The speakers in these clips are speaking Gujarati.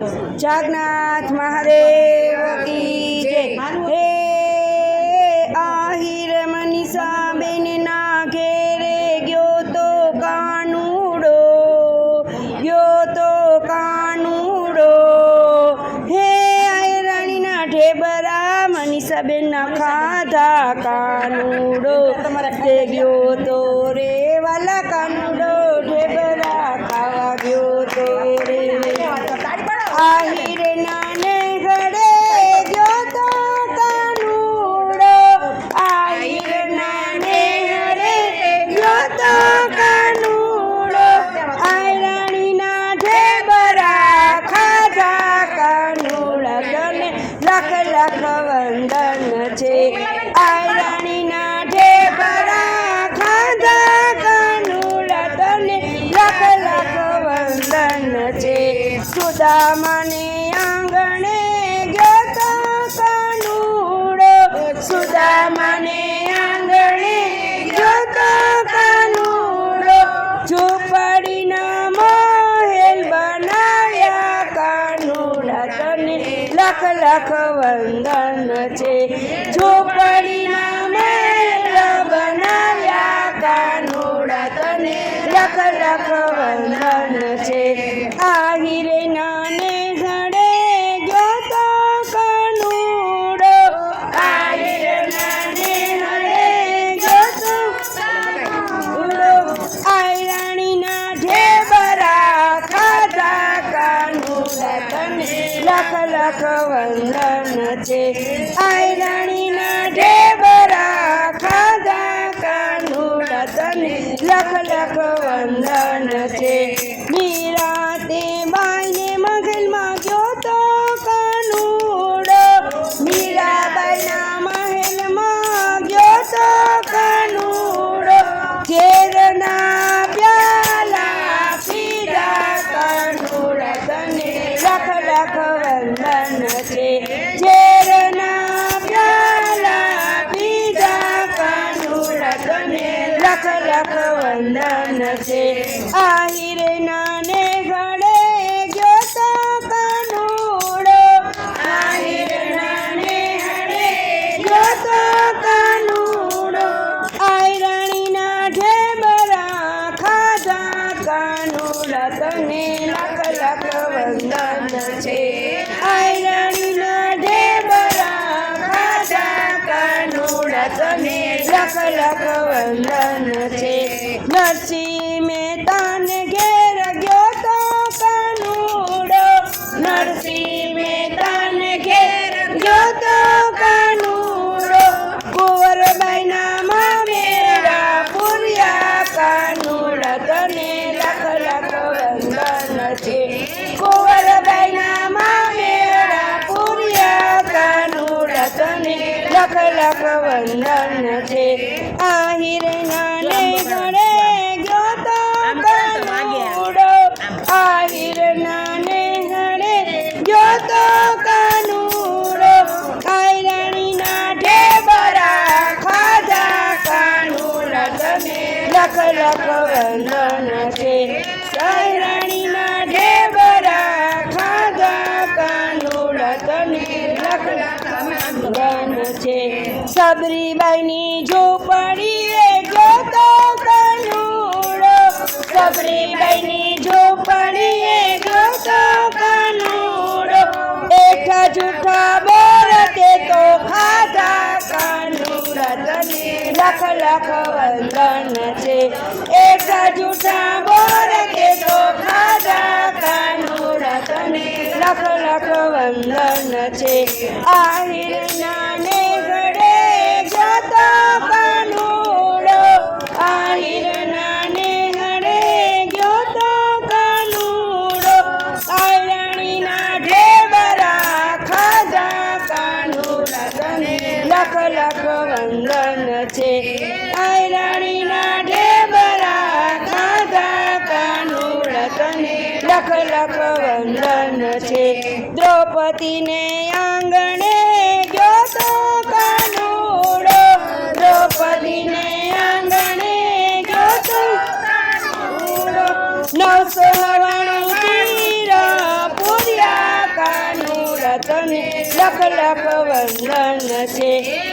જાગનાથ મહાદેવ કી હે સુદામાને આંગણે ગયો કાનુડો સુદામાને આંગણે ગયો કાનુડો ઝૂંપડીના મહેલ બનાવ્યા કાનુડા તને લખ લખ વંદન છે ઝૂંપડીના મહેલ બનાવ્યા કાનુડા તને લખ લખ વંદન છે આહિરે વંદન છે. આયરણીના ઢેબરા ખાધા કાનુડા તને લખ લખ વંદન છે. મીરાતે લખ લખ વંદન છે આહિરે નાને ઘડે ગયો તો કાનુડો આહિરે નાને ઘડે ગયો તો કાનુડો આયરાણીના ઢેબરા ખાધા કાનુડા તને લખ લખ વંદન છે લખ વંદન છે. નરસિંહ વંદન છે આહિરે નાને ઘરે ગયો તો કાનુડો. આહિર નાને ઘરે ગયો તો કાનુડો આયરાણીના ઢેબરા ખાધા કાનુડા. તને લખ લખ છે. સબરીબાઈની ઝોપડીએ ગયો તો કાનુડો. સબરીબાઈની ઝોપડીએ ગોતો કાનુડો. એઠા જૂઠા બોર તે તો ખાધા કાનુડા. તને લખ લખ વંદન છે. એઠા જૂઠા બોર તે તો ખાધા કાનુડા. તને લખ લખ વંદન છે. આહિર નાને છે. આયરાણીના ઢેબરા ખાધા કાનુડા તને લખ લખ વંદન છે. દ્રૌપદીને આંગણે જોતો કાનુડો. દ્રૌપદીને આંગણે જોતો કાનુડો. નવસો નવાણું તીર પૂર્યા લખ લખ વંદન છે.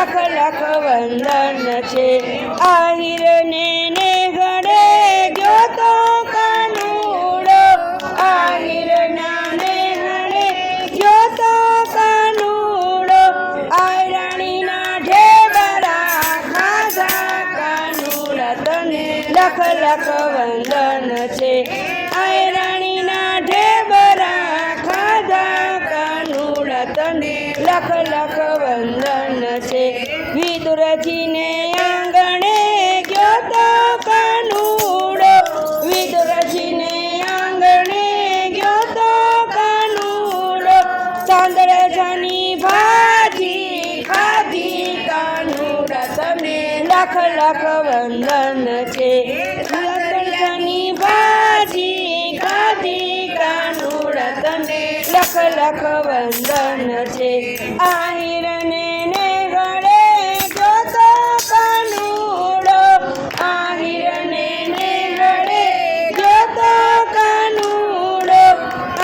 લખ લખ વંદન છે. આહિર ને ઘડે ગયો તો કાનુડો. આહિર ના ઘડે ગયો તો કાનુડો. આયરાણી ના ઢેબરા ખાધા કાનુડ. તને વંદન છે. આયરાણી લખ વંદન છે. તાંદળજાની ભાજી ખાધી કાનુડ તને લખ લખ વંદન છે. આહિરને ને ગળે જોતો કાનુડો, આહિરને ને ગળે જોતો કાનુડો,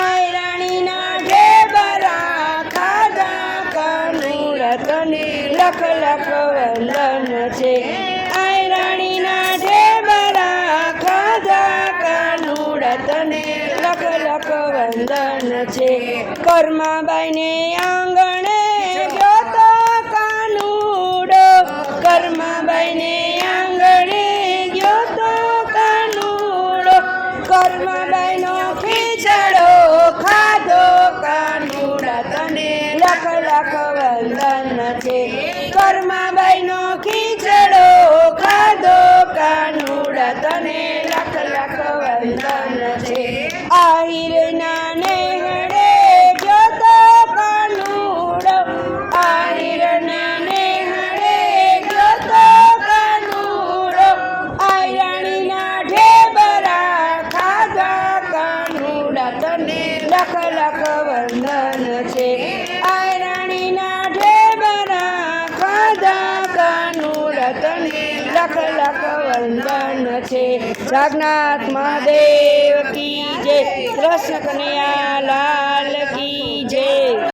આયરાણીના ઢેબરા ખાધા કાનુડ તને લખ લખ વંદન છે. આયરાણીના ઢેબરા ખાધા કાનુડ તને લખ લખ વંદન છે. કર્માબાઈને આંગણે જોતો કાનુડો. કર્માબાઈને આંગણે જોતો કાનુડ. કર્માબાઈનો કાનુડા છે. જાગનાથ મહાદેવ કી જય. કૃષ્ણ કનૈયા લાલ કી